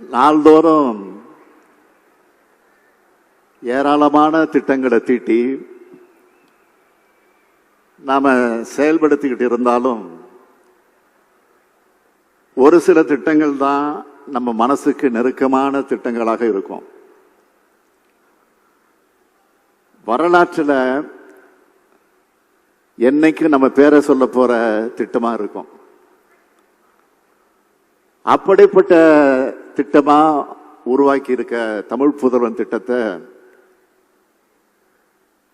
நாள்தோறும் ஏராளமான திட்டங்களை தீட்டி நாம செயல்படுத்திக்கிட்டு இருந்தாலும் ஒரு சில திட்டங்கள் தான் நம்ம மனசுக்கு நெருக்கமான திட்டங்களாக இருக்கும். வரலாற்றில் என்னைக்கு நம்ம பேரை சொல்ல போற திட்டமா இருக்கும். அப்படிப்பட்ட திட்டமா உருவாக்கி இருக்க தமிழ் புதல்வன் திட்டத்தை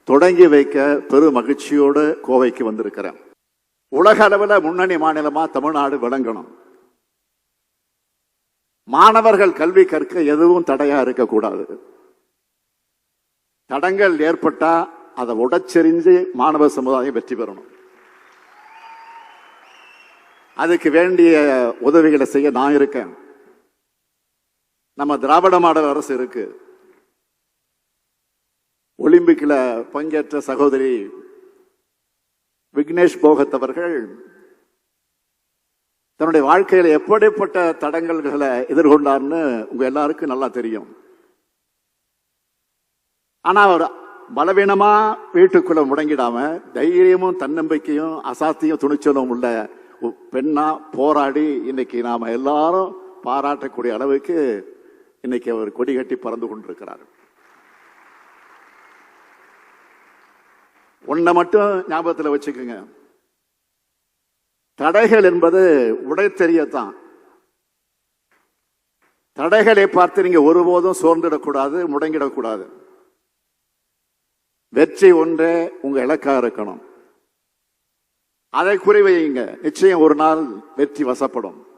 தொடங்கி வைக்க பெரு மகிழ்ச்சியோடு கோவைக்கு வந்திருக்கிறேன். உலக அளவில் முன்னணி மாநிலமா தமிழ்நாடு விளங்கணும். மாணவர்கள் கல்வி கற்க எதுவும் தடையா இருக்கக்கூடாது. தடங்கள் ஏற்பட்டா அதை உடச்செறிஞ்சு மாணவ சமுதாயம் வெற்றி பெறணும். அதுக்கு வேண்டிய உதவிகளை செய்ய நான் இருக்கேன். நம்ம திராவிட மாடல் அரசு இருக்கு. ஒலிம்பிக்ல பங்கேற்ற சகோதரி விக்னேஷ் போகத் அவர்கள் தன்னுடைய வாழ்க்கையில் எப்படிப்பட்ட தடங்கல்களை எதிர்கொண்டார்னு உங்க எல்லாருக்கும் நல்லா தெரியும். ஆனா அவர் பலவீனமா வீட்டுக்குள்ள முடங்கிடாம தைரியமும் தன்னம்பிக்கையும் அசாத்தியும் துணிச்சலும் உள்ள பெண்ணா போராடி இன்னைக்கு நாம எல்லாரும் பாராட்டக்கூடிய அளவுக்கு இன்னைக்கு அவர் கொடி கட்டி பறந்து கொண்டிருக்கிறார். ஒன்றை மட்டும் ஞாபகத்தில் வச்சுக்கோங்க. தடைகள் என்பது உடை தெரியத்தான். தடைகளை பார்த்து நீங்க ஒருபோதும் சோர்ந்துடக்கூடாது முடங்கிடக்கூடாது. வெற்றி ஒன்றே உங்க இலக்கா இருக்கணும். அதை குறிவையுங்க. நிச்சயம் ஒரு நாள் வெற்றி வசப்படும்.